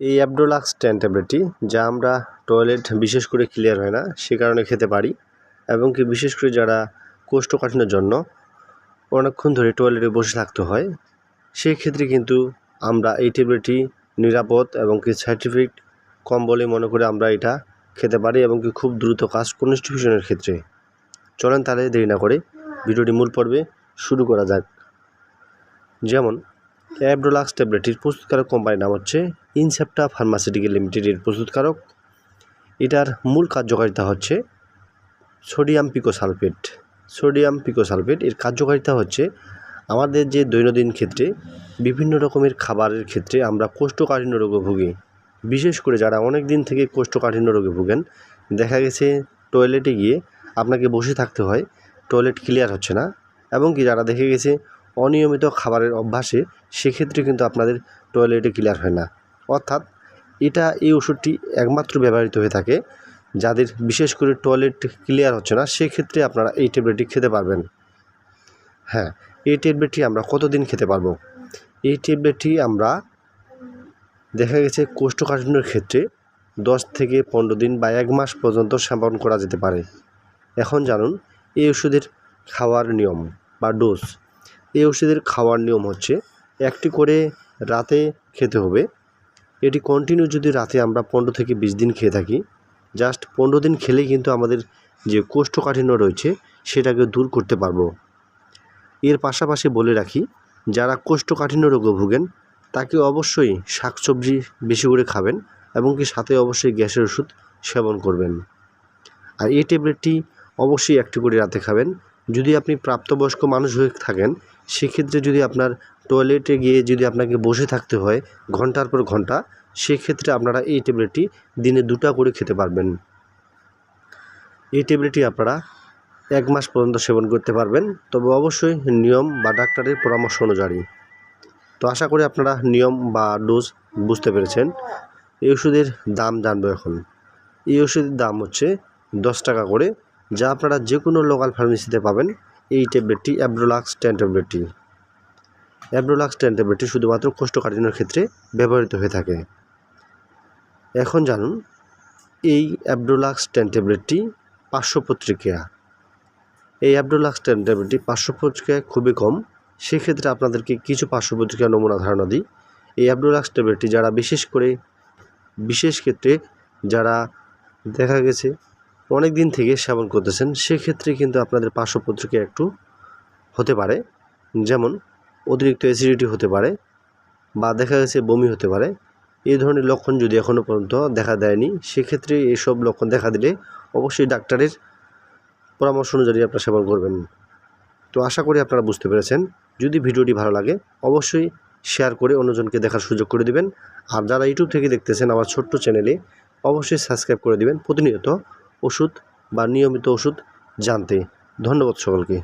এই অ্যাবডোলাক্স টেন ট্যাবলেটটি যা আমরা টয়লেট বিশেষ করে ক্লিয়ার হয় না, সে কারণে খেতে পারি এবং কি বিশেষ করে যারা কোষ্ঠকাঠিন্যের জন্য অনেকক্ষণ ধরে টয়লেটে বসে থাকতে হয়, সেই ক্ষেত্রে কিন্তু আমরা এই ট্যাবলেটটি নিরাপদ এবং কি সার্টিফিক কম বলে মনে করে আমরা এটা খেতে পারি এবং কি খুব দ্রুত কাজ কনস্টিটিউশনের ক্ষেত্রে। চলেন তাহলে দেরি না করে ভিডিওটি মূল পর্বে শুরু করা যাক। যেমন অ্যাবডোলাক্স ট্যাবলেটটির প্রস্তুতকারক কোম্পানির নাম হচ্ছে ইনসেপ্টা ফার্মাসিউটিক্যাল লিমিটেডের প্রস্তুতকারক। এটার মূল কার্যকারিতা হচ্ছে সোডিয়াম পিকোসালফেট সোডিয়াম পিকোসালফেট এর কার্যকারিতা হচ্ছে আমাদের যে দৈনন্দিন ক্ষেত্রে বিভিন্ন রকমের খাবারের ক্ষেত্রে আমরা কোষ্ঠকাঠিন্য রোগে ভুগি। বিশেষ করে যারা অনেক দিন থেকে কোষ্ঠকাঠিন্য রোগে ভুগেন, দেখা গেছে টয়লেটে গিয়ে আপনাকে বসে থাকতে হয় টয়লেট ক্লিয়ার হচ্ছে না। এবং কি যারা দেখে গেছে অনিয়মিত খাবারের অভ্যাসে সেক্ষেত্রে কিন্তু আপনাদের টয়লেটে ক্লিয়ার হয় না। অর্থাৎ এটা এই ওষুধটি একমাত্র ব্যবহৃত হয়ে থাকে যাদের বিশেষ করে টয়লেট ক্লিয়ার হচ্ছে না, সেক্ষেত্রে আপনারা এই ট্যাবলেটটি খেতে পারবেন। হ্যাঁ এই ট্যাবলেটটি আমরা কতদিন খেতে পারব? এই ট্যাবলেটটি আমরা দেখা গেছে কোষ্ঠকাঠিন্যের ক্ষেত্রে দশ থেকে পনেরো দিন বা এক মাস পর্যন্ত সেবন করা যেতে পারে। এখন জানুন, এই ওষুধের খাওয়ার নিয়ম বা ডোজ এই ওষুধের খাওয়ার নিয়ম হচ্ছে একটি করে রাতে খেতে হবে। এটি কন্টিনিউ যদি রাতে আমরা পনেরো থেকে বিশ দিন খেয়ে থাকি জাস্ট পনেরো দিন খেলেই কিন্তু আমাদের যে কোষ্ঠকাঠিন্য রয়েছে সেটাকে দূর করতে পারব। এর পাশাপাশি বলে রাখি, যারা কোষ্ঠকাঠিন্য রোগে ভোগেন, তাকে অবশ্যই শাকসবজি বেশি করে খাবেন এবং কি সাথে অবশ্যই গ্যাসের ওষুধ সেবন করবেন। আর এই ট্যাবলেটটি অবশ্যই একটি করে রাতে খাবেন যদি আপনি প্রাপ্তবয়স্ক মানুষ হয়ে থাকেন, সেক্ষেত্রে যদি আপনার টয়লেটে গিয়ে যদি আপনাকে বসে থাকতে হয় ঘণ্টার পর ঘণ্টা, সেক্ষেত্রে আপনারা এই ট্যাবলেটটি দিনে দুটা করে খেতে পারবেন। এই ট্যাবলেটটি আপনারা এক মাস পর্যন্ত সেবন করতে পারবেন। তবে অবশ্যই নিয়ম বা ডাক্তারের পরামর্শ অনুযায়ী। তো আশা করি আপনারা নিয়ম বা ডোজ বুঝতে পেরেছেন। এই ওষুধের দাম জানব এখন। এই ওষুধের দাম হচ্ছে দশ টাকা করে। যা আপনারা যে কোনো লোকাল ফার্মেসিতে পাবেন, এই ট্যাবলেটটি অ্যাব্রোলাক্স টেন ট্যাবলেটটি অ্যাব্রোলাক্স টেন ট্যাবলেটটি শুধুমাত্র কোষ্ঠকাঠিন্যের ক্ষেত্রে ব্যবহৃত হয়ে থাকে। এখন জানুন, এই অ্যাব্রোলাক্স টেন ট্যাবলেটটি পার্শ্ব প্রতিক্রিয়া। এই অ্যাব্রোলাক্স টেন ট্যাবলেটটি পার্শ্ব প্রতিক্রিয়া খুবই কম, সেক্ষেত্রে আপনাদেরকে কিছু পার্শ্ব প্রতিক্রিয়া নমুনা ধারণা দিই। এই অ্যাব্রোলাক্স ট্যাবলেটটি যারা বিশেষ করে, বিশেষ ক্ষেত্রে যারা দেখা গেছে অনেক দিন থেকে সেবন করতেছেন, সেক্ষেত্রে কিন্তু আপনাদের পার্শ্ব একটু হতে পারে। যেমন অতিরিক্ত অ্যাসিডিটি হতে পারে বা দেখা গেছে বমি হতে পারে। এই ধরনের লক্ষণ যদি এখনও পর্যন্ত দেখা দেয়নি, সেক্ষেত্রে এইসব লক্ষণ দেখা দিলে অবশ্যই ডাক্তারের পরামর্শ অনুযায়ী আপনারা সেবন করবেন। তো আশা করি আপনারা বুঝতে পেরেছেন। যদি ভিডিওটি ভালো লাগে, অবশ্যই শেয়ার করে অন্যজনকে দেখার সুযোগ করে দিবেন। আর যারা ইউটিউব থেকে দেখতেছেন, আমার ছোট্ট চ্যানেলে অবশ্যই সাবস্ক্রাইব করে দিবেন। প্রতিনিয়ত ওষুধ বা নিয়মিত ওষুধ জানতে। ধন্যবাদ সকলকে।